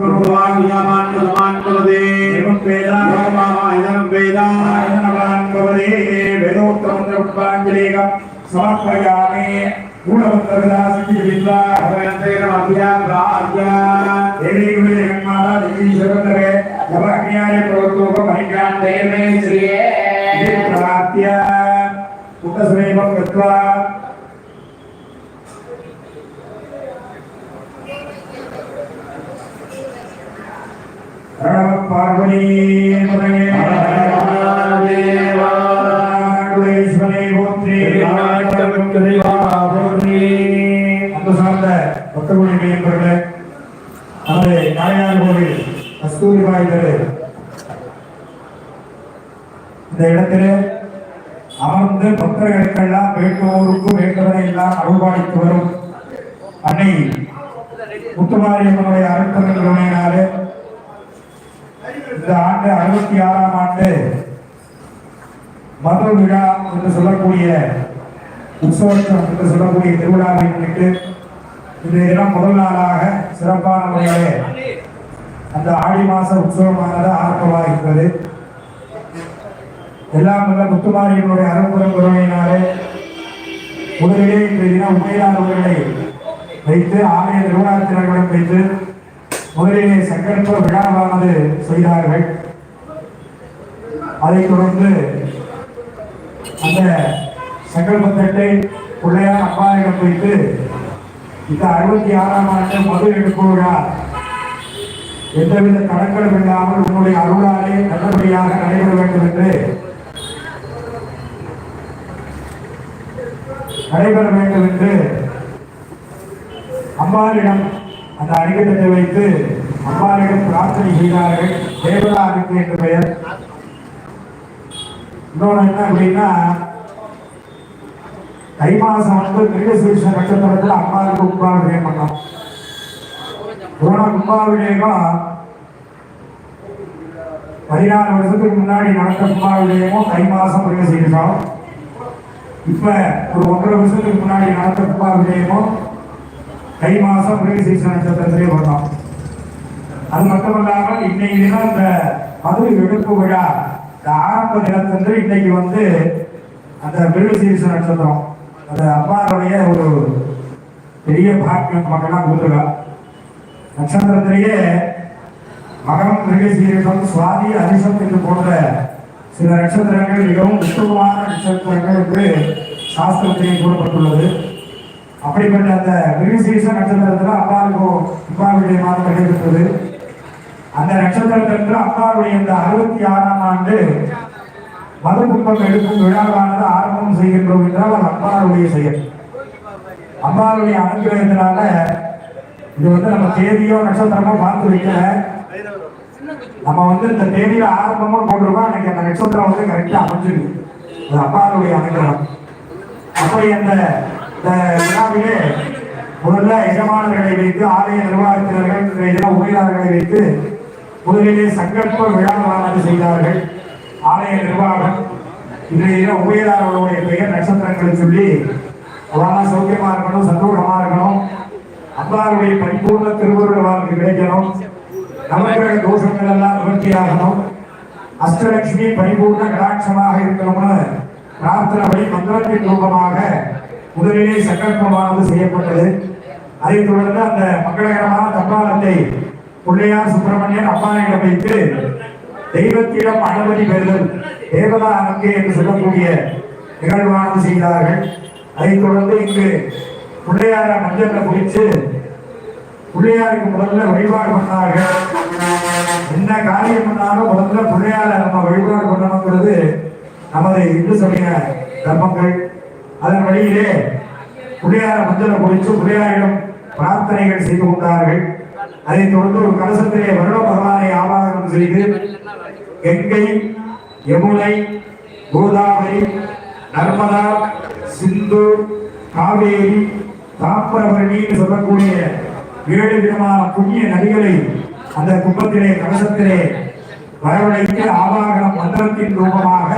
గురు భగవాన్ నియామాన్ కలమాన్ కలదే ఏవం వేద భగవాన్ వేద భగవాన్ భవదే వేదోత్తమంత్ర పుష్పాంజలిగా సమర్పయామి ప్రవర్తోపమహికాంతే போற்றி அன்பு சார்ந்த பக்தகுடி மேம்பர்களே நமது நாயனார் கோவில் கஸ்தூரிபாய் தெரு இந்த இடத்திலே அமர்ந்து பக்தர்களுக்கெல்லாம் வேண்டுவோருக்கும் வேண்டுவதை எல்லாம் அருள்பாலித்து வரும் அன்னை முத்துமாரியம்மனுடைய அருட்தமிழ் கருணையினாலே இந்த ஆண்டு அறுபத்தி ஆறாம் ஆண்டு மத விழா என்று சொல்லக்கூடிய உற்சவம் என்று சொல்லக்கூடிய திருவிழாவை முன்னிட்டு இன்றைய தினம் முதல் நாளாக சிறப்பான முறையிலே அந்த ஆடி மாச உற்சவமானது ஆரம்பமாக இருக்கிறது எல்லாம் உள்ள முத்துமாரியனுடைய அருள்புறம் உறவையினாலே முதலிலே இன்றைய தினம் உண்மையானவர்களை வைத்து ஆலய நிர்வாகத்தினர்களிடம் வைத்து முதலிலே சங்கல்ப விழாவானது செய்தார்கள். அதைத் தொடர்ந்து அந்த சங்கல்பத்தட்டை பிள்ளையார் அப்பாவிடம் வைத்து இந்த அறுபத்தி ஆறாம் ஆண்டு மது எடுப்பு விழா எந்தவித தடங்களும் இல்லாமல் உன்னுடைய அருளாலே நல்லபடியாக நடைபெற வேண்டும் என்று நடைபெற வேண்டும் என்று அம்மாவிடம் அந்த அடிக்கட்டத்தை வைத்து அம்மாவிடம் பிரார்த்தனை செய்தார்கள். தேவதாருக்கு என்று பெயர். இன்னொன்று என்ன அப்படின்னா தை மாசம் வந்து மிருகசீர்ஷ நட்சத்திரத்தில் அம்மாவுக்கு கும்பாபிஷேகம் பண்ணோம் போன கும்பாபிஷேகம் பதினாறு வருஷத்துக்கு முன்னாடி நடந்த கும்பாபிஷேகமும் தை மாசம் மிருகசீர்ஷம் இப்போ ஒரு ஒன்றரை வருஷத்துக்கு முன்னாடி நடந்த கும்பாபிஷேகமும் தை மாசம் மிருகசீர்ஷ நட்சத்திரத்திலே பண்ணோம் அது மட்டுமல்லாமல் இன்னைக்கு தினம் இந்த மதுரை வெடிப்பு விழா இந்த ஆரம்ப தினத்தன்று இன்னைக்கு வந்து அந்த மிருகசீரிச நட்சத்திரம் அந்த அம்மாவுடைய ஒரு பெரிய பாக்கியம் மக்கள்லாம் கொடுத்துருக்கா. நட்சத்திரத்திலேயே மகம் மிருகசீரிசம் சுவாதி அரிசம் என்று போன்ற சில நட்சத்திரங்கள் மிகவும் முக்கியமான நட்சத்திரங்கள் என்று சாஸ்திரத்திலே கூறப்பட்டுள்ளது. அப்படிப்பட்ட அந்த மிருகசீரிச நட்சத்திரத்தில் அப்பாவுக்கும் அப்பாவுடைய மாதம் நடைபெற்றது. அந்த நட்சத்திரத்தன்று அப்பாவுடைய இந்த அறுபத்தி ஆறாம் ஆண்டு மதுக்கும்பம் எடுக்கும் விழாவானது ஆரம்பம் செய்கின்றோம் என்றால் அது அம்மாவுடைய செயல். அம்மாவுடைய அனுகிரகத்தினால இது வந்து நம்ம தேதியோ நட்சத்திரமோ பார்த்து வைக்கல. நம்ம வந்து இந்த தேதியில ஆரம்பமும் போட்டிருக்கோம். அன்னைக்கு அந்த நட்சத்திரம் வந்து கரெக்டா அமைஞ்சிருக்கு. அது அம்மாவுடைய அனுகிரகம். அப்படி அந்த இந்த விழாவிலே முதல்ல எஜமானர்களை வைத்து ஆலய நிர்வாகத்தினர்கள் இன்றைய தினம் வைத்து முதலிலே சங்கல்ப விழாவானது செய்தார்கள். ஆலய நிர்வாகம் இன்றைய தினம் உபயோகர்களுடைய பெயர் நட்சத்திரங்களை சொல்லி அவெல்லாம் சௌக்கியமா இருக்கணும் சந்தோஷமா இருக்கணும் அம்பாருடைய பரிபூர்ண திருவருள் வாழ்க்கை கிடைக்கணும் நவகிரக தோஷங்கள் எல்லாம் நிவர்த்தியாகணும் அஷ்டலட்சுமி பரிபூர்ண கடாட்சமாக இருக்கணும்னு பிரார்த்தனை மந்திரத்தின் ரூபமாக முதலிலே சங்கல்பமானது செய்யப்பட்டது. அதைத் தொடர்ந்து அந்த மங்களகரமான தப்பாலத்தை பிள்ளையார் சுப்பிரமணியன் அம்மானிடம் வைத்து தெய்வத்திடம் அனுமதி பெறுதல் தேவதா அங்கே என்று சொல்லக்கூடிய நிகழ்வானது செய்தார்கள். அதைத் தொடர்ந்து இங்கு பிள்ளையார மஞ்சளை குடித்து பிள்ளையாருக்கு முதல்ல வழிபாடு பண்ணார்கள். என்ன காரியம் பண்ணாலும் முதல்ல பிள்ளையார நம்ம வழிபாடு பண்ணணுங்கிறது நமது இந்து சமய தர்மங்கள். அதன் வழியிலே பிள்ளையார மஞ்சளை குடிச்சு பிள்ளையாரிடம் பிரார்த்தனைகள் செய்து கொண்டார்கள். அதைத் தொடர்ந்து ஒரு கலசத்திலே வருட பகவானை ஆவாகனம் செய்து கங்கை யமுனை கோதாவரி நர்மதா சிந்து காவேரி தாமிரபரணின்னு சொல்லக்கூடிய ஏழு விதமான புண்ணிய நதிகளை அந்த கும்பத்திலே கலசத்திலே வரவழைத்து ஆவாகன மந்திரத்தின் ரூபமாக